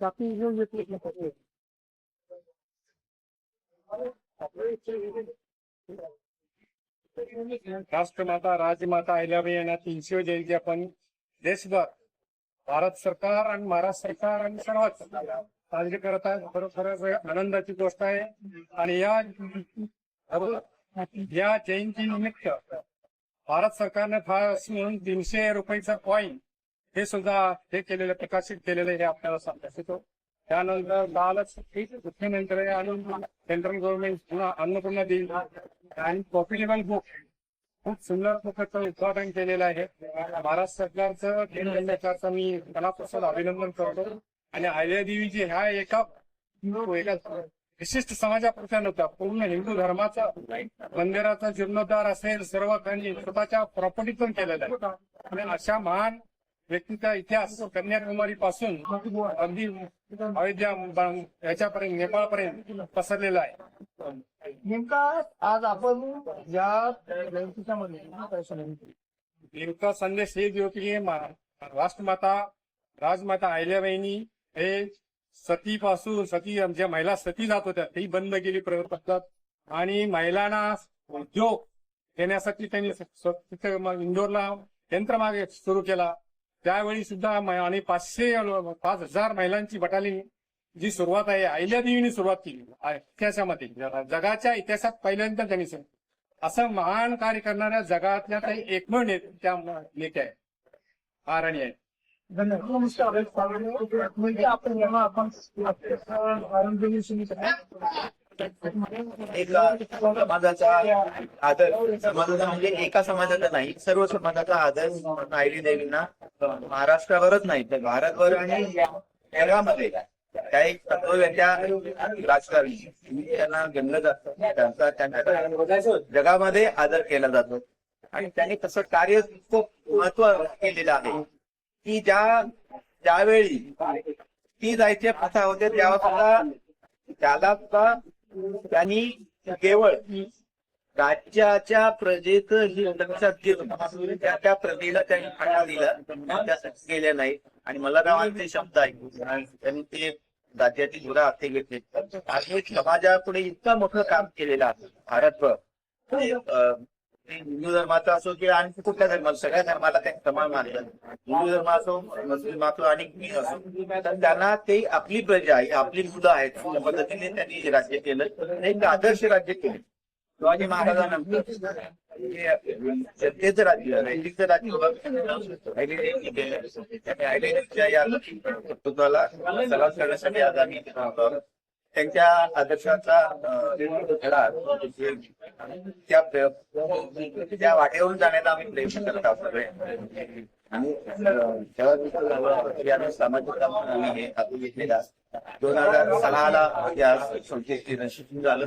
काफी जो ये राष्ट्रमाता राजमाता अहिल्याबाई यांना तीनशे जयंती आपण देशभर भारत सरकार आणि महाराष्ट्र सरकार आणि सर्वच साजरी करत आहे खरोखरच आनंदाची गोष्ट आहे आणि या या जयंती निमित्त भारत सरकारने फार म्हणून तीनशे रुपयाचा कॉईन हे सुद्धा हे केलेलं प्रकाशित केलेलं हे आपल्याला सांगता येतो त्यानंतर कालच मुख्यमंत्री आणि सेंट्रल गव्हर्नमेंट पुन्हा अन्नपूर्णा देईल आणि प्रॉफिटेबल बुक खूप सुंदर पुस्तकाचं उद्घाटन केलेलं आहे. महाराष्ट्र सरकारचं केंद्र सरकारचं मी मनापासून अभिनंदन करतो. आणि अहिल्या देवीजी ह्या एका विशिष्ट समाजापुरत्या नव्हत्या पूर्ण हिंदू धर्माचा मंदिराचा जीर्णोद्धार असेल सर्व त्यांनी स्वतःच्या प्रॉपर्टीतून केलेलं आहे. आणि अशा महान व्यक्तीचा इतिहास कन्याकुमारी पासून अगदी अयोध्या याच्यापर्यंत नेपाळपर्यंत पसरलेला आहे नेमका आज आपण या? नेमका संदेश हे देऊ की राष्ट्रमाता राजमाता अहिल्याबाईंनी हे सतीपासून सती ज्या महिला सती जात होत्या ती बंद केली पद्धत आणि महिलांना उद्योग देण्यासाठी त्यांनी इंदोरला यंत्रमागे सुरू केला त्यावेळी सुद्धा आणि पाचशे पाच हजार महिलांची बटालियन जी सुरुवात आहे अहिल्या देवीने सुरुवात केली. इतिहासामध्ये. जगाच्या इतिहासात पहिल्यांदा त्यांनी सुरू- असं महान कार्य करणाऱ्या जगातल्या काही एकमेव ने- त्या नेत्या आहेत. आरणी आहेत. समाजाचा आदर समाजाचा म्हणजे एका समाजाचा नाही सर्व समाजाचा आदर आयरी देवींना. महाराष्ट्रावरच नाही तर भारतभर आणि जगामध्ये काही तत्ववेत्या राजकारणी त्यांना गणलं जातं. त्यांचा त्यांचा जगामध्ये आदर केला जातो. आणि त्यांनी तसं कार्य खूप महत्त्व केलेलं आहे. की ज्या ज्यावेळी ती जायचे प्रथा होते तेव्हा सुद्धा त्याला सुद्धा त्यांनी केवळ राज्याच्या प्रजेच लक्षात घेऊन त्या त्या प्रजेला त्यांनी फाटा दिला. त्यासाठी गेल्या नाही. आणि मला गावांचे शब्द ऐकू त्यांनी ते राज्याची जुरा हाती घेतले. आणि समाजापुढे इतकं मोठं काम केलेलं आहे भारतभर. हिंदू धर्माचा असो किंवा आणखी कुठल्या धर्माचा सगळ्या धर्माला ते समान मानतात हिंदू धर्म असो मुस्लिम असो आणि असो. तर त्यांना ते आपली प्रजा आहे आपली मुलं आहेत. त्या पद्धतीने त्यांनी राज्य केलं. एक आदर्श राज्य केले. शिवाजी महाराजांनंतर सत्तेचं राज्य राज्य या कर्तृत्वाला सलाम करण्यासाठी आज आम्ही. त्यांच्या आदर्शाचा धडा त्या प्र- त्या वाटेवरून जाण्याचा आम्ही प्रयत्न करत आहोत सगळे. आणि सामाजिक कामात आम्ही हे घेतलेला दोन हजार सहाला या संस्थेचे झालं.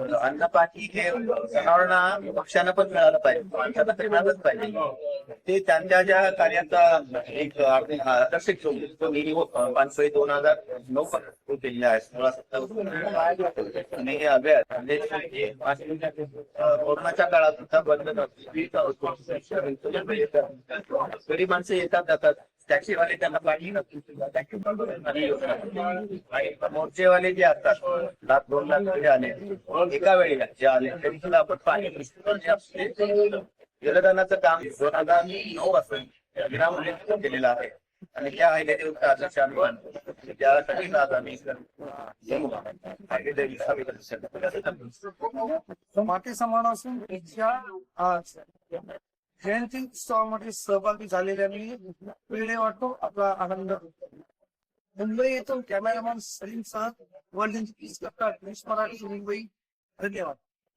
अन्न पाणी हे जनावरांना पक्ष्यांना पण मिळालं पाहिजे. माणसांना तरी मिळालंच पाहिजे. ते त्यांच्या ज्या कार्याचा एक आदर्श घेऊन हो, दोन हजार नऊ पर्यंत केलेला आहे. सोळा सत्ता अभ्यास कोरोनाच्या काळात सुद्धा बंद गरीब माणसं येतात जातात. टॅक्सीवाले त्यांना पाणी टॅक्सी आणि मोर्चेवाले जे असतात लाख दोन लाख जे आले एका वेळेला जे आले तरी सुद्धा आपण पाणी जलदानाचं काम दोन हजार नऊ पासून विनामूल्य केलेलं आहे. आणि त्या अहिल्यादेवीचा आदर्श आम्ही त्यासाठी आज आम्ही माती समान असून या जयंती उत्सवामध्ये सहभागी झालेल्यांनी वेळे वाटतो. आपला आनंद मुंबई येथून कॅमेरामॅन सलीम सह वर्ल्ड मराठी मुंबई. धन्यवाद.